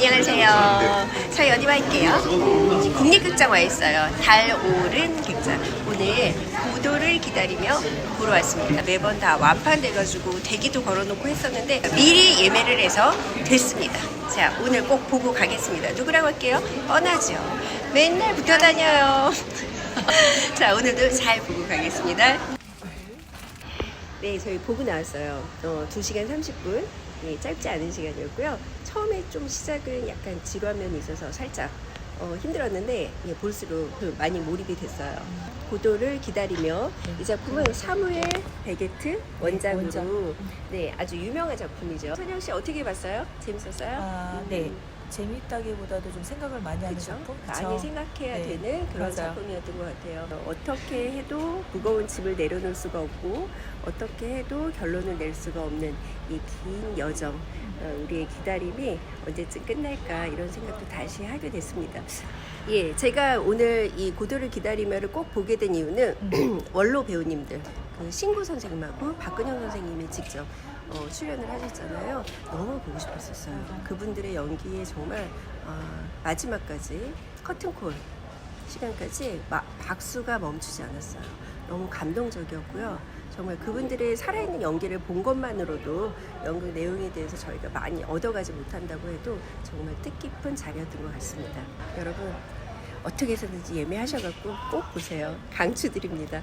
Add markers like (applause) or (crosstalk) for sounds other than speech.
안녕하세요. 저희 어디 와 있게요? 국립극장 와 있어요. 달 오른 극장. 오늘 고도를 기다리며 보러 왔습니다. 매번 다 완판돼가지고 대기도 걸어놓고 했었는데 미리 예매를 해서 됐습니다. 자, 오늘 꼭 보고 가겠습니다. 누구라고 할게요? 뻔하죠. 맨날 붙어 다녀요. (laughs) 자, 오늘도 잘 보고 가겠습니다. 네, 저희 보고 나왔어요. 어, 2시간 30분. 예, 짧지 않은 시간이었고요. 처음에 좀 시작은 약간 지루함이 있어서 살짝 어, 힘들었는데 예, 볼수록 그 많이 몰입이 됐어요. 고도를 기다리며 이 작품은 사무엘 베게트 원작으로 원작. 네 아주 유명한 작품이죠. 선영 씨 어떻게 봤어요? 재밌었어요? 아, 네. 재밌다기보다도 좀 생각을 많이 하는 그렇죠. 작품. 많이 생각해야 네. 되는 그런 맞아요. 작품이었던 것 같아요. 어, 어떻게 해도 무거운 짐을 내려놓을 수가 없고 어떻게 해도 결론을 낼 수가 없는 이 긴 여정, 어, 우리의 기다림이 언제쯤 끝날까 이런 생각도 다시 하게 됐습니다. 예, 제가 오늘 이 고도를 기다리며를 꼭 보게 된 이유는 음. (clears throat) 원로 배우님들, 그 신구 선생님하고 박근영 선생님이 직접 어, 출연을 하셨잖아요. 너무 보고 싶었었어요. 그분들의 연기에 정말 아, 마지막까지 커튼콜 시간까지 막 박수가 멈추지 않았어요. 너무 감동적이었고요. 정말 그분들의 살아있는 연기를 본 것만으로도 연극 내용에 대해서 저희가 많이 얻어가지 못한다고 해도 정말 뜻깊은 자리였던 것 같습니다. 여러분 어떻게 해서든지 예매하셔갖고 꼭 보세요. 강추드립니다.